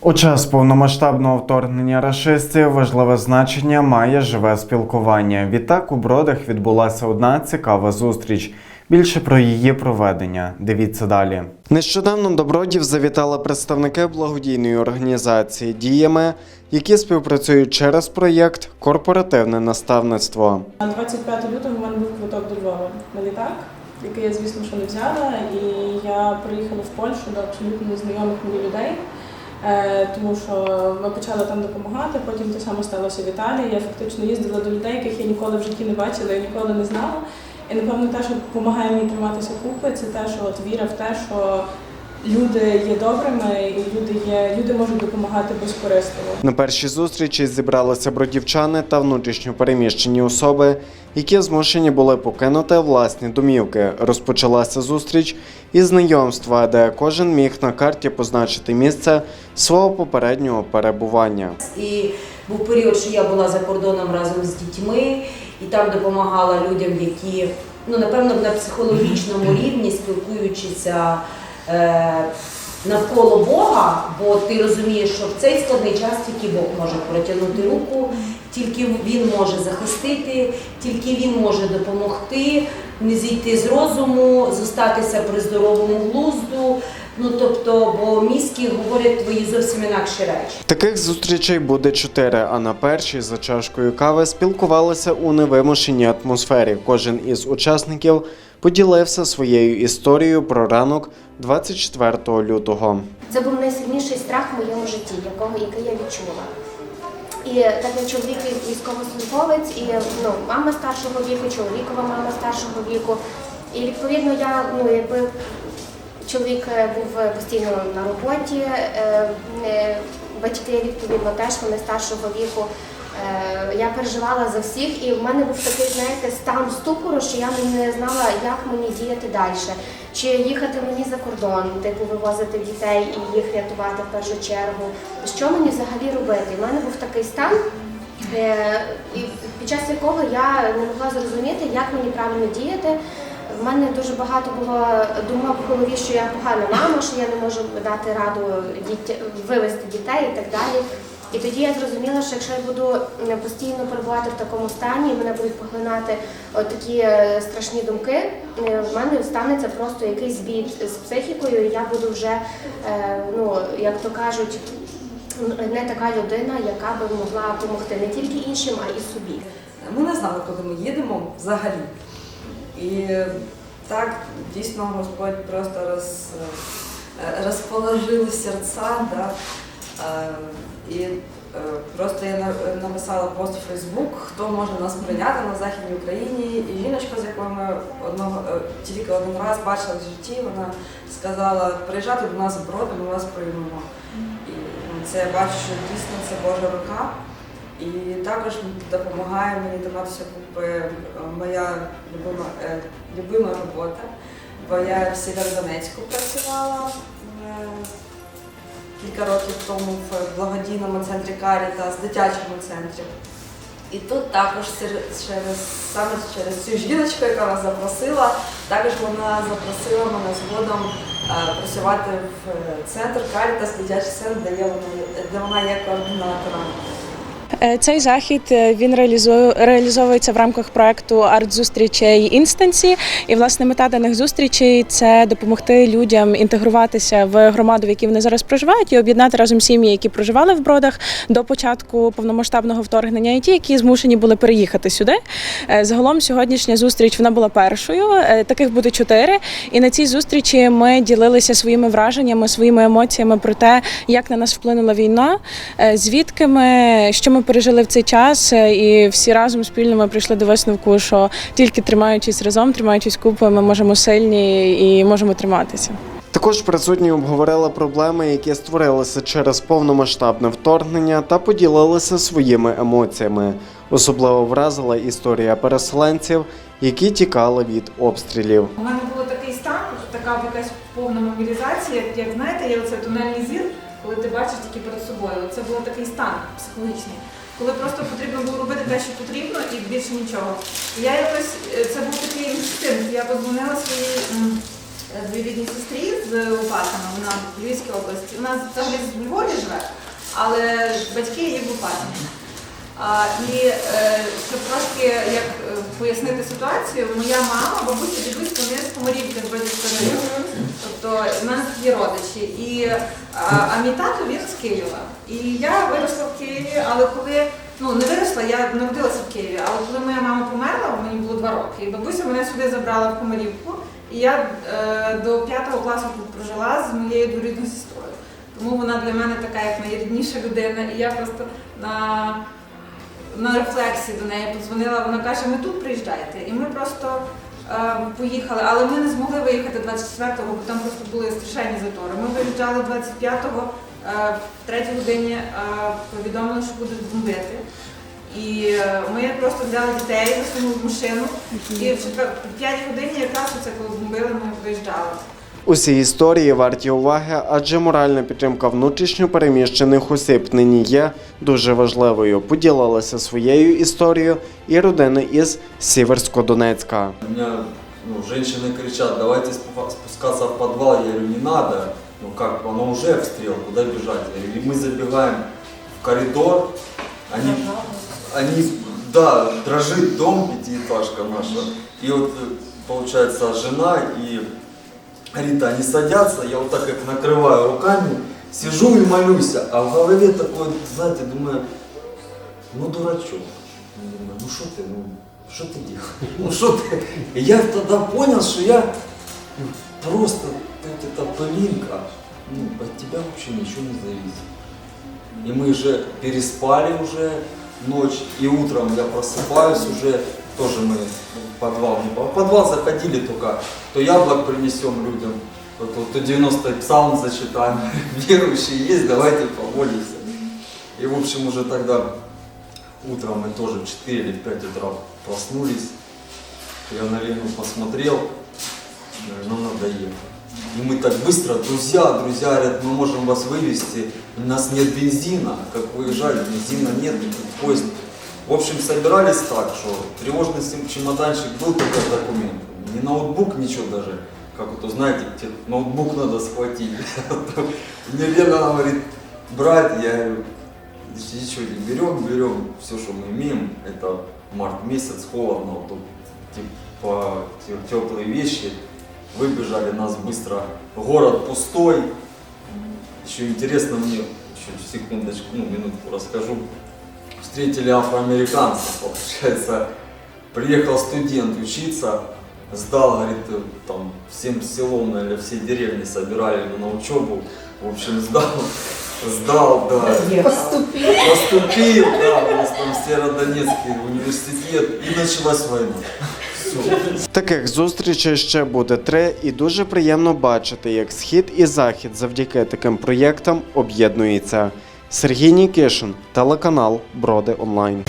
У час повномасштабного вторгнення рашистів важливе значення має живе спілкування. Відтак у бродах відбулася одна цікава зустріч. Більше про її проведення. Дивіться далі. Нещодавно до бродів завітали представники благодійної організації Діями, які співпрацюють через проєкт Корпоративне наставництво. На 25 лютого в мене був квиток до Львова на літак, який я, звісно, що не взяла. І я приїхала в Польщу до абсолютно незнайомих мені людей, тому що ми почали там допомагати. Потім те саме сталося в Італії. Я фактично їздила до людей, яких я ніколи в житті не бачила і ніколи не знала. І напевно те, що допомагає мені триматися купи, це те, що от віра в те, що люди є добрими, і люди є люди можуть допомагати безкорисливо. На першій зустрічі зібралися бродівчани та внутрішньо переміщені особи, які змушені були покинути власні домівки. Розпочалася зустріч із знайомства, де кожен міг на карті позначити місце свого попереднього перебування. І був період, що я була за кордоном разом з дітьми і там допомагала людям, які ну напевно на психологічному рівні спілкуючися е, навколо Бога, бо ти розумієш, що в цей складний час тільки Бог може протягнути руку, тільки він може захистити, тільки він може допомогти, не зійти з розуму, зостатися при здоровому глузду. Ну тобто, бо мізки говорять твої зовсім інакші речі. Таких зустрічей буде чотири. А на першій за чашкою кави спілкувалися у невимушеній атмосфері. Кожен із учасників поділився своєю історією про ранок 24 лютого. Це був найсильніший страх в моєму житті, якого який я відчула. І так як чоловік військовослужбовець, і ну, мама старшого віку, чоловікова мама старшого віку. І відповідно я, ну якби чоловік е, був постійно на роботі, е, е, батьки відповідно теж вони старшого віку. Е, Я переживала за всіх, і в мене був такий, знаєте, стан ступору, що я не знала, як мені діяти далі. Чи їхати мені за кордон, типу вивозити дітей і їх рятувати в першу чергу. Що мені взагалі робити? У мене був такий стан, е, під час якого я не могла зрозуміти, як мені правильно діяти. В мене дуже багато було думок в голові, що я погана мама, що я не можу дати раду дітя- вивести дітей і так далі. І тоді я зрозуміла, що якщо я буду е, постійно перебувати в такому стані, і мене будуть поглинати такі е, страшні думки, е, в мене станеться просто якийсь збій з психікою, і я буду вже, ну як то кажуть, не така людина, яка би могла допомогти не тільки іншим, а і собі. Ми не знали, куди ми їдемо взагалі. І так дійсно Господь просто роз, розположив серця. Да? Е, І е, просто я на- написала пост у Фейсбук, хто може нас прийняти на Західній Україні. І жіночка, з якою ми одного е, тільки один раз бачили в житті, вона сказала, приїжджати до нас в броди, ми вас приймемо. І це я бачу, що дійсно це Божа рука. І також допомагає мені триматися купи моя любима, любима робота, бо я в Сєвєродонецьку працювала кілька років тому в благодійному центрі Карітас, дитячому центрі. І тут також через саме через цю жіночку, яка нас запросила, також вона запросила мене згодом е, працювати в е, центр Карітас, дитячий центр, де, є вона, де вона є координатором. Е, Цей захід е, він реалізовується в рамках проекту арт-зустрічей інстанції. І власне мета даних зустрічей це допомогти людям інтегруватися в громаду, в якій вони зараз проживають, і об'єднати разом сім'ї, які проживали в бродах до початку повномасштабного вторгнення, і ті, які змушені були переїхати сюди. Е, Загалом сьогоднішня зустріч вона була першою. Таких буде чотири. І на цій зустрічі ми ділилися своїми враженнями, своїми емоціями про те, як на нас вплинула війна, звідки ми, що ми пережили в цей час, е, і всі разом спільно ми прийшли до висновку, що тільки тримаючись разом, тримаючись купи, ми можемо сильні і можемо триматися. Також присутні обговорили проблеми, які створилися через повномасштабне вторгнення, та поділилися своїми емоціями. Особливо вразила історія переселенців, які тікали від обстрілів. У мене було такий стан, така якась повна мобілізація, як знаєте, є оце тунельний зір, коли ти бачиш тільки перед собою. Це був такий стан психологічний, коли просто потрібно було робити те, що потрібно, і більше нічого. Я якось е, це був такий інстинкт. Я подзвонила своїй е, двоюрідній сестрі з Лопатами, вона в Львівській області. Вона взагалі в Львові живе, але батьки її в Лопатині. І е, щоб трошки як е, пояснити ситуацію, моя мама, бабуся, дідусь, вони з Поморівки з. Тобто в мене є родичі. І, а, а мій тато він з Києва. І я виросла в Києві, але коли ну не виросла, я народилася в Києві. Але коли моя мама померла, мені було два роки. І бабуся мене сюди забрала в Поморівку. І я е, до п'ятого класу тут прожила з моєю двоюрідною сестрою. Тому вона для мене така як найрідніша людина. І я просто на на рефлексі до неї подзвонила, вона каже, ми тут приїжджайте. І ми просто е, поїхали, але ми не змогли виїхати 24-го, бо там просто були страшенні затори. Ми виїжджали 25-го, е, в третій годині е, повідомили, що будуть бомбити. І е, ми просто взяли дітей, засунули в машину, і в четвер- в 5 годині якраз оце коли бомбили, ми виїжджали. Усі історії варті уваги, адже моральна підтримка внутрішньо переміщених осіб нині є дуже важливою. Поділилася своєю історією і родина із Сіверсько-Донецька. У меня ну, женщины кричат, давайте спу- спускаться в подвал. Я говорю, не надо. Ну как, оно уже обстрел, куда бежать? Я говорю, и мы забегаем в коридор. Они, они, да, дрожит дом, пятиэтажка наша. И вот э, получается жена и Рита, они садятся, я вот так их накрываю руками, сижу и молюсь, а в голове такой, знаете, думаю, ну дурачок. Думаю, ну что ты, ну что ты делаешь? Ну что ты? И я тогда понял, что я просто вот эта пылинка, ну, от тебя вообще ничего не зависит. И мы же переспали уже ночь, и утром я просыпаюсь уже, тоже мы в подвал не в подвал заходили только, то яблок принесем людям, то, то, то 90 псалм зачитаем, верующие есть, давайте помолимся. И в общем уже тогда утром мы тоже в 4 или в 5 утра проснулись, я на Лену посмотрел, ну надо ехать. И мы так быстро, друзья, друзья говорят, мы можем вас вывести, у нас нет бензина, как выезжали, бензина нет, поезд. В общем, собирались так, что тревожный чемоданчик был только с документами, не ноутбук, ничего даже. Как вот, знаете, те- ноутбук надо схватить. Мне Лена говорит, брать, я ничего не берем, берем все, что мы имеем. Это март месяц, холодно, тут типа теплые вещи. Выбежали нас быстро. Город пустой. Еще интересно мне, еще секундочку, ну минутку расскажу. Встретили афроамериканцев, получается. Приехал студент учиться, сдал, говорит, там всем селом, наверное, все деревни собирали его на учебу. В общем, сдал, сдал, да. Поступил. Поступил, да, у нас там Северодонецкий университет. И началась война. Таких зустрічей ще буде три, і дуже приємно бачити, як схід і захід завдяки таким проєктам об'єднуються. Сергій Нікішин, телеканал Броди Онлайн.